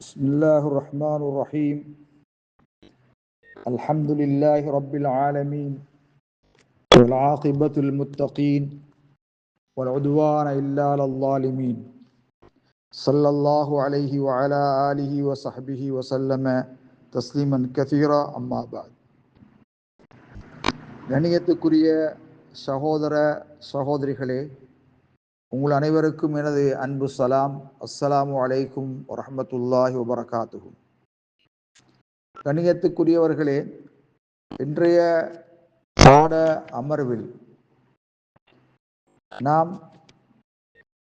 بسم الله الرحمن الرحيم الحمد لله رب العالمين والعاقبة المتقين والعدوان إلا على الظالمين صلى الله عليه وعلى آله وصحبه وسلم تسليما كثيرا أما بعد கணியத்துக்குரிய சகோதர சகோதரிகளே உங்கள் அனைவருக்கும் எனது அன்பு சலாம். அஸ்ஸலாமு அலைக்கும் வரமத்துல்லாஹி வபரகாத்துகும் கணியத்துக்குரியவர்களே இன்றைய பாட அமர்வில் நாம்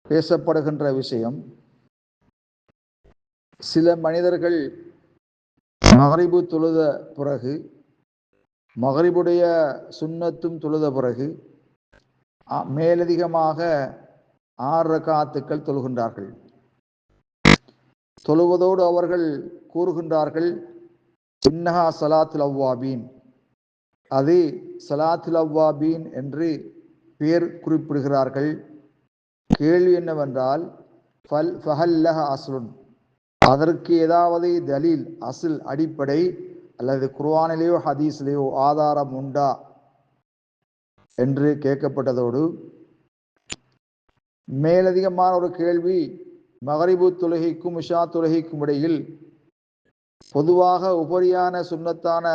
பேசப்படுகின்ற விஷயம் சில மனிதர்கள் மகரிபு தொழுத பிறகு மகரிபுடைய சுண்ணத்தும் தொழுத பிறகு அ- மேலதிகமாக ஆறு ரகாத்துக்கள் தொழுகின்றார்கள். தொழுவதோடு அவர்கள் கூறுகின்றார்கள் இன்னஹா சலாத்துல் அவ்வாபீன். அது சலாத்துல் அவ்வாபீன் என்று பெயர் குறிப்பிடுகிறார்கள். கேள்வி என்னவென்றால் ஃபல் ஃபஹல்லஹ அசுலுன் அதற்கு ஏதாவது தலீல் அசில் அடிப்படை அல்லது குர்வானிலேயோ ஹதீஸ்லேயோ ஆதாரம் உண்டா? என்று கேட்கப்பட்டதோடு மேலதிகமான ஒரு கேள்வி மகரிபு தொழுகைக்கும் இஷா தொழுகைக்கும் இடையில் பொதுவாக உபரியான சுண்ணத்தான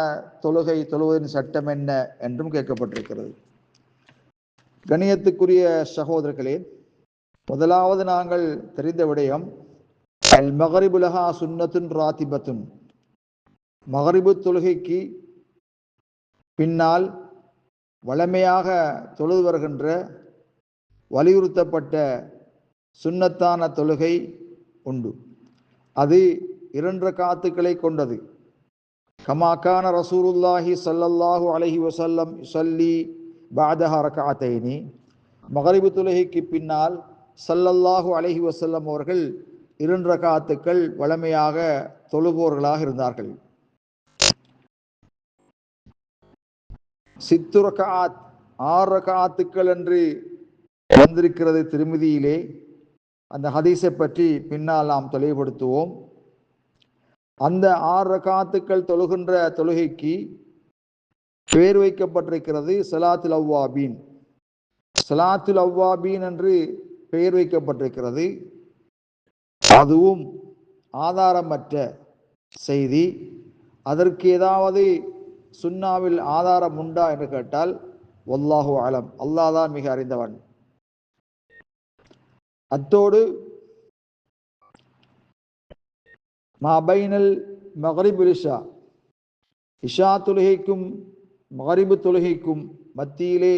தொழுகை தொழுவதின் சட்டம் என்ன என்றும் கேட்கப்பட்டிருக்கிறது. கணியத்துக்குரிய சகோதரர்களே முதலாவது நாங்கள் தெரிந்த விடயம் அல் மகரிபுலகா சுன்னத்துன் ராத்திபத்துன். மகரிபு தொழுகைக்கு பின்னால் வழமையாக தொழுது வருகின்ற வலியுறுத்தப்பட்ட சுன்னத்தான தொழுகை உண்டு. அது இரண்டு காத்துக்களை கொண்டது. கமாக்கான ரசூருல்லாஹி சல்லல்லாஹு அலஹி வசல்லம் சொல்லி பாதஹார காத்தைனி மகரிபு தொழுகைக்கு பின்னால் சல்லல்லாஹு அலஹி வசல்லம் அவர்கள் இரண்டு காத்துக்கள் வழமையாக தொழுபவர்களாக இருந்தார்கள். சித்து ரகாத் ஆறு ரகாத்துக்கள் என்று வந்திருக்கிறது திருமதியிலே. அந்த ஹதீஸை பற்றி பின்னால் நாம் தெளிவுபடுத்துவோம். அந்த ஆறு ரகாத்துக்கள் தொழுகின்ற தொழுகைக்கு பெயர் வைக்கப்பட்டிருக்கிறது சலாத்துல் அவ்வாபீன். சலாத்துல் அவ்வாபீன் என்று பெயர் வைக்கப்பட்டிருக்கிறது. அதுவும் ஆதாரமற்ற செய்தி. அதற்கு ஏதாவது சுன்னாவில் ஆதாரம் உண்டா என்று கேட்டால் வல்லாஹு அலம். அல்லாஹ் தான் மிக அறிந்தவன். அத்தோடு மாபைனல் மகரிபு இஷா இஷா தொழுகைக்கும் மகரிபு தொழுகைக்கும் மத்தியிலே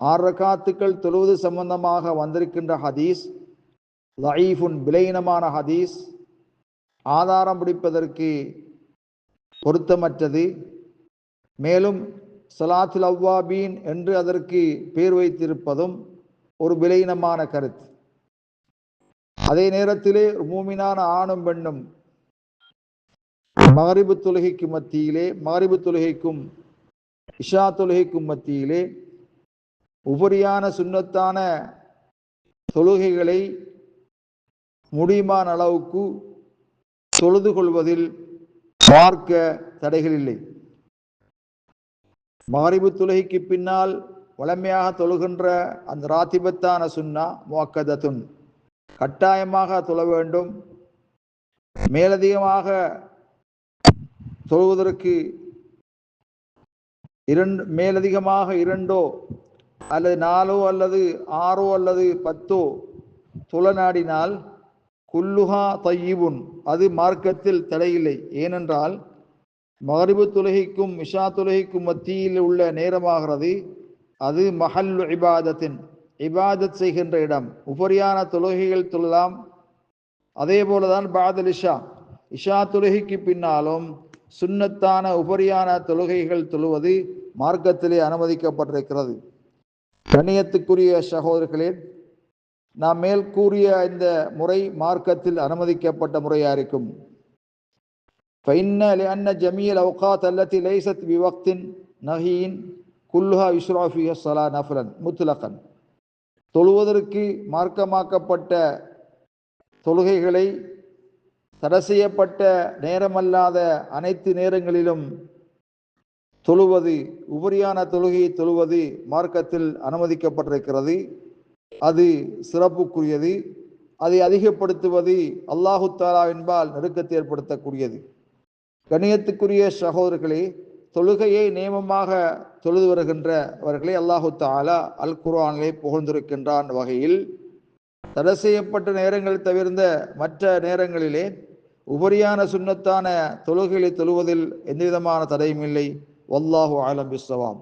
ஆறு ரகாத்துக்கள் தொழுவது சம்பந்தமாக வந்திருக்கின்ற ஹதீஸ் லயீஃபுன் விலையினமான ஹதீஸ் ஆதாரம் பிடிப்பதற்கு பொருத்தமற்றது. மேலும் சலாத்துல் அவ்வாபீன் என்று அதற்கு பேர் வைத்திருப்பதும் ஒரு விலையினமான கருத்து. அதே நேரத்திலே மூமினான ஆணும் பெண்ணும் மகரிபு தொழுகைக்கு மத்தியிலே மகரிபு தொழுகைக்கும் இஷா தொழுகைக்கும் மத்தியிலே உபரியான சுண்ணத்தான தொழுகைகளை முடியுமான அளவுக்கு தொழுது கொள்வதில் பார்க்க தடைகள் இல்லை. மகரிபு தொழுகைக்கு பின்னால் வளமையாக தொழுகின்ற அந்த ராத்திபத்தான சுன்னா முவக்கதத்துன். கட்டாயமாக தொழ வேண்டும். மேலதிகமாக தொழுவதற்கு இரண்டு மேலதிகமாக இரண்டோ அல்லது நாலோ அல்லது ஆறோ அல்லது பத்தோ தொழ நாடினால் குல்லுஹா தையிபுன். அது மார்க்கத்தில் தடையில்லை. ஏனென்றால் மகரிபு தொழுகைக்கும் இஷா தொழுகைக்கும் மத்தியில் உள்ள நேரமாகிறது. அது மஹல்லு இபாதத்தின் இபாதத் செய்கின்ற இடம் உபரியான தொழுகைகள் தொழலாம் அதே போலதான் பாதல் இஷா இஷா தொழுகைக்கு பின்னாலும் சுன்னத்தான உபரியான தொழுகைகள் தொழுவது மார்க்கத்திலே அனுமதிக்கப்பட்டிருக்கிறது கண்ணியத்துக்குரிய சகோதரர்களே நாம் மேல் கூறிய இந்த முறை மார்க்கத்தில் அனுமதிக்கப்பட்ட முறையா இருக்கும் فإن لأن جميع الأوقات التي ليست بوقت نهي குல்லுஹா இஸ்ராஃபிய சலா நஃபலன் முத்துலகன் தொழுவதற்கு மார்க்கமாக்கப்பட்ட தொழுகைகளை தடை செய்யப்பட்ட நேரமல்லாத அனைத்து நேரங்களிலும் தொழுவது உபரியான தொழுகையை தொழுவது மார்க்கத்தில் அனுமதிக்கப்பட்டிருக்கிறது. அது சிறப்புக்குரியது. அதை அதிகப்படுத்துவது அல்லாஹு தாலாவின்பால் நெருக்கத்தை ஏற்படுத்தக்கூடியது. கணியத்துக்குரிய சகோதரர்களே தொழுகையை நியமமாக தொழுது வருகின்ற அவர்களை அல்லாஹு தாலா அல் குர்ஆன்களை புகழ்ந்திருக்கின்றான் வகையில். தடை செய்யப்பட்ட நேரங்கள் தவிர்ந்த மற்ற நேரங்களிலே உபரியான சுன்னத்தான தொழுகைகளை தொழுவதில் எந்தவிதமான தடையும் இல்லை. வல்லாஹு ஆலம்பிஸ்தவாம்